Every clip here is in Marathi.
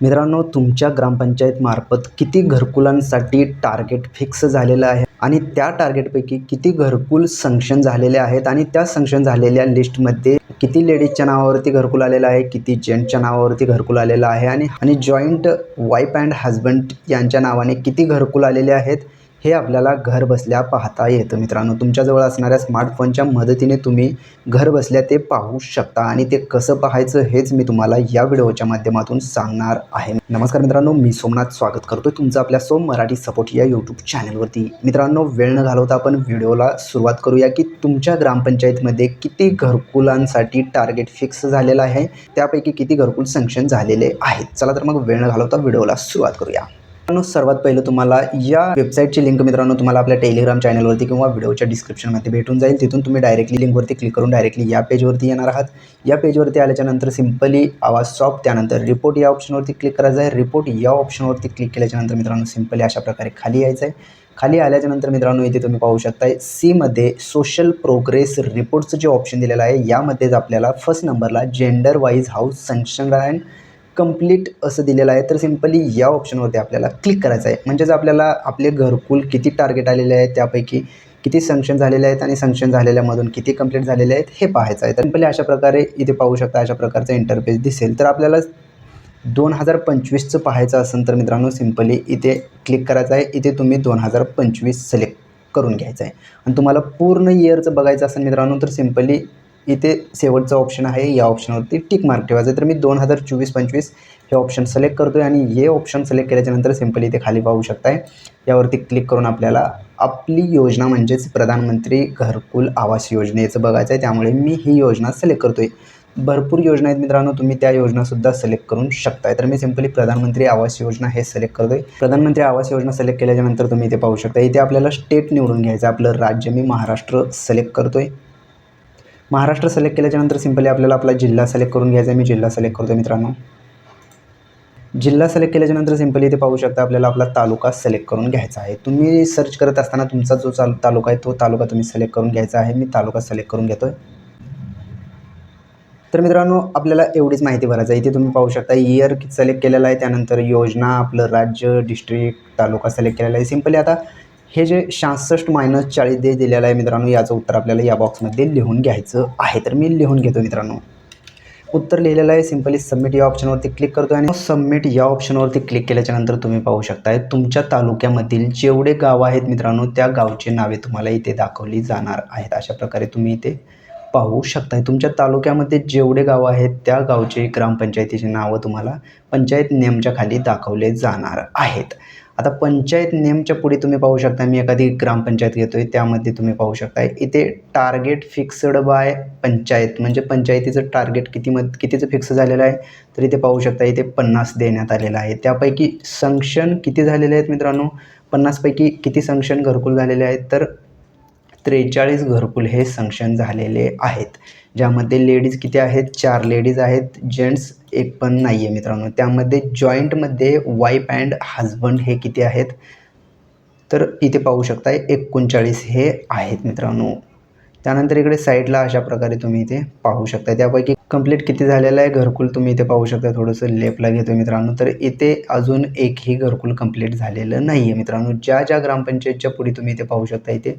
मित्रांनो तुमच्या ग्रामपंचायतमार्फत किती घरकुलांसाठी टार्गेट फिक्स झालेलं आहे आणि त्या टार्गेटपैकी किती घरकुल सँक्शन झालेले आहेत आणि त्या सँक्शन झालेल्या लिस्टमध्ये किती लेडीजच्या नावावरती घरकुल आलेलं आहे किती जेंट्सच्या नावावरती घरकुल आलेलं आहे आणि आणि जॉईंट वाईफ अँड हजबंड यांच्या नावाने किती घरकुल आलेले आहेत हे आपल्याला घर बसल्या पाहता येतं मित्रांनो. तुमच्याजवळ असणाऱ्या स्मार्टफोनच्या मदतीने तुम्ही घर बसल्या ते पाहू शकता आणि ते कसं पाहायचं हेच मी तुम्हाला या व्हिडिओच्या माध्यमातून सांगणार आहे. नमस्कार मित्रांनो मी सोमनाथ स्वागत करतो तुमचं आपल्या सोम मराठी सपोर्ट या यूट्यूब चॅनलवरती मित्रांनो वेळ न घालवता आपण व्हिडिओला सुरुवात करूया की तुमच्या ग्रामपंचायतमध्ये किती घरकुलांसाठी टार्गेट फिक्स झालेलं आहे? त्यापैकी किती घरकुल सँक्शन झालेले आहेत? चला तर मग वेळ न घालवता व्हिडिओला सुरुवात करूया. मित्रांनो सर्वात पहिलं तुम्हाला या वेबसाईटची लिंक मित्रांनो तुम्हाला आपल्या टेलिग्राम चॅनलवरती किंवा व्हिडिओच्या डिस्क्रिप्शनमध्ये भेटून जाईल. तिथून तुम्ही डायरेक्टली लिंकवरती क्लिक करून डायरेक्टली या पेजवरती येणार आहात. या पेजवरती आल्याच्यानंतर सिम्पली आवाज सॉफ्ट त्यानंतर रिपोर्ट या ऑप्शनवरती क्लिक करायचं आहे. रिपोर्ट या ऑप्शनवरती क्लिक केल्याच्यानंतर मित्रांनो सिम्पली अशा प्रकारे खाली यायचं आहे. खाली आल्याच्यानंतर मित्रांनो इथे तुम्ही पाहू शकताय सीमध्ये सोशल प्रोग्रेस रिपोर्टचं जे ऑप्शन दिलेलं आहे. यामध्येच आपल्याला फर्स्ट नंबरला gender wise house sanction and complete असं दिलेलं आहे तर सिम्पली या ऑप्शनवरती आपल्याला क्लिक करायचं आहे. म्हणजेच आपल्याला आपले घरकुल किती टार्गेट आलेले आहेत त्यापैकी किती सँक्शन झालेले आहेत आणि सँक्शन झालेल्यामधून किती कंप्लीट झालेले आहेत हे पाहायचं आहे. तर सिम्पली अशा प्रकारे इथे पाहू शकता अशा प्रकारचं इंटरफेस दिसेल. तर आपल्याला दोन हजार पंचवीसचं पाहायचं असेल तर मित्रांनो सिम्पली इथे क्लिक करायचं आहे. इथे तुम्ही दोन हजार पंचवीस सिलेक्ट करून घ्यायचं आहे. आणि तुम्हाला पूर्ण इयरचं बघायचं असेल मित्रांनो तर सिम्पली इथे शेवटचं ऑप्शन आहे. या ऑप्शनवरती टिक मार्क ठेवायचं. तर मी दोन हजार चोवीस पंचवीस हे ऑप्शन सिलेक्ट करतो आहे आणि हे ऑप्शन सिलेक्ट केल्याच्यानंतर सिम्पली इथे खाली पाहू शकताय. यावरती क्लिक करून आपल्याला आपली योजना म्हणजेच प्रधानमंत्री घरकुल आवास योजनेचं बघायचं आहे त्यामुळे मी ही योजना सिलेक्ट करतो आहे भरपूर योजना आहेत मित्रांनो. तुम्ही त्या योजनासुद्धा सिलेक्ट करू शकताय. तर मी सिम्पली प्रधानमंत्री आवास योजना हे सिलेक्ट करतो आहे प्रधानमंत्री आवास योजना सिलेक्ट केल्याच्यानंतर तुम्ही इथे पाहू शकता इथे आपल्याला स्टेट निवडून घ्यायचं आपलं राज्य मी महाराष्ट्र सिलेक्ट करतो आहे महाराष्ट्र सिलेक्ट केल्याच्यानंतर सिम्पली आपल्याला आपला जिल्हा सिलेक्ट करून घ्यायचा आहे. मी जिल्हा सिलेक्ट करतो मित्रांनो. जिल्हा सिलेक्ट केल्याच्यानंतर सिम्पली इथे पाहू शकता आपल्याला आपला तालुका सिलेक्ट करून घ्यायचा आहे. तुम्ही सर्च करत असताना तुमचा जो चाल तालुका आहे तो तालुका तुम्ही सिलेक्ट करून घ्यायचा आहे. मी तालुका सिलेक्ट करून घेतो आहे तर मित्रांनो आपल्याला एवढीच माहिती भरायचं आहे. इथे तुम्ही पाहू शकता इयर सिलेक्ट केलेला आहे. त्यानंतर योजना आपलं राज्य डिस्ट्रिक्ट तालुका सिलेक्ट केलेला आहे. सिम्पली आता हे जे सहासष्ट मायनस चाळीस दे दिलेलं आहे मित्रांनो याचं उत्तर आपल्याला या बॉक्समध्ये लिहून घ्यायचं आहे. तर मी लिहून घेतो मित्रांनो. उत्तर लिहिलेलं आहे सिम्पली सबमिट या ऑप्शनवरती क्लिक करतो आणि सबमिट या ऑप्शनवरती क्लिक केल्याच्यानंतर तुम्ही पाहू शकताय तुमच्या तालुक्यामधील जेवढे गाव आहेत मित्रांनो त्या गावची नावे तुम्हाला इथे दाखवली जाणार आहेत. अशा प्रकारे तुम्ही इथे पाहू शकताय. तुमच्या तालुक्यामध्ये जेवढे गावं आहेत त्या गावचे ग्रामपंचायतीची नावं तुम्हाला पंचायत नेमच्या खाली दाखवले जाणार आहेत. आता पंचायत नेमच्या पुढे तुम्ही पाहू शकता मी एखादी ग्रामपंचायत घेतो आहे त्यामध्ये तुम्ही पाहू शकता. इथे टार्गेट फिक्स्ड बाय पंचायत म्हणजे पंचायतीचं टार्गेट किती मत कितीचं फिक्स झालेलं आहे तर इथे पाहू शकता इथे पन्नास देण्यात आलेलं आहे. त्यापैकी संक्षण किती झालेले आहेत मित्रांनो? पन्नासपैकी किती संक्षण घरकुल झालेले आहेत? तर त्रेचाळीस घरकुल हे सँक्शन झालेले आहेत. ज्यामध्ये लेडीज किती आहेत? चार लेडीज आहेत. जेंट्स एक पण नाही आहे मित्रांनो. त्यामध्ये जॉईंटमध्ये वाईफ अँड हजबंड हे किती आहेत? तर इथे पाहू शकताय एकोणचाळीस हे आहेत मित्रांनो. त्यानंतर इकडे साईडला अशा प्रकारे तुम्ही इथे पाहू शकता त्यापैकी कंप्लीट किती झालेलं आहे? घरकुल तुम्ही इथे पाहू शकता थोडंसं लेपला घेतो मित्रांनो. तर इथे अजून एकही घरकुल कंप्लीट झालेलं नाही आहे मित्रांनो. ज्या ज्या ग्रामपंचायतच्या पुढे तुम्ही इथे पाहू शकता इथे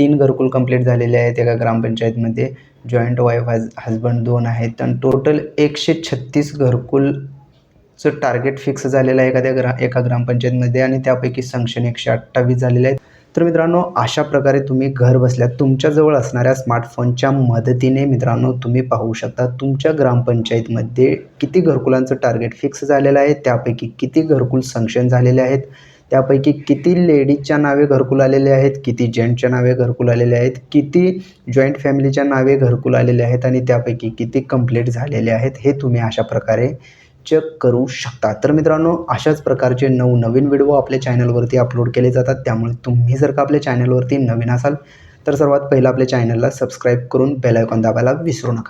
तीन घरकुल कंप्लीट झालेले आहेत एका ग्रामपंचायतमध्ये. जॉईंट वाईफ हज हजबंड दोन आहेत. आणि टोटल एकशे छत्तीस घरकुलचं टार्गेट फिक्स झालेलं आहे एखाद्या ग्रा एका ग्रामपंचायतमध्ये आणि त्यापैकी संक्षण एकशे अठ्ठावीस झालेले आहेत. तर मित्रांनो अशा प्रकारे तुम्ही घर बसल्या तुमच्याजवळ असणाऱ्या स्मार्टफोनच्या मदतीने मित्रांनो तुम्ही पाहू शकता तुमच्या ग्रामपंचायतमध्ये किती घरकुलांचं टार्गेट फिक्स झालेलं आहे त्यापैकी किती घरकुल संक्षण झालेले आहेत. त्यापैकी किती लेडीजच्या नावे घरकुल आलेले आहेत किती जेंट्सच्या नावे घरकुल आलेले आहेत किती जॉईंट फॅमिलीच्या नावे घरकुल आलेले आहेत आणि त्यापैकी किती कंप्लीट झालेले आहेत हे तुम्ही अशा प्रकारे चेक करू शकता. तर मित्रांनो अशाच प्रकारचे नऊ नवीन व्हिडिओ आपल्या चॅनलवरती अपलोड केले जातात. त्यामुळे तुम्ही जर का आपल्या चॅनलवरती नवीन असाल तर सर्वात पहिलं आपल्या चॅनलला सबस्क्राईब करून बेल आयकॉन दाबायला विसरू नका.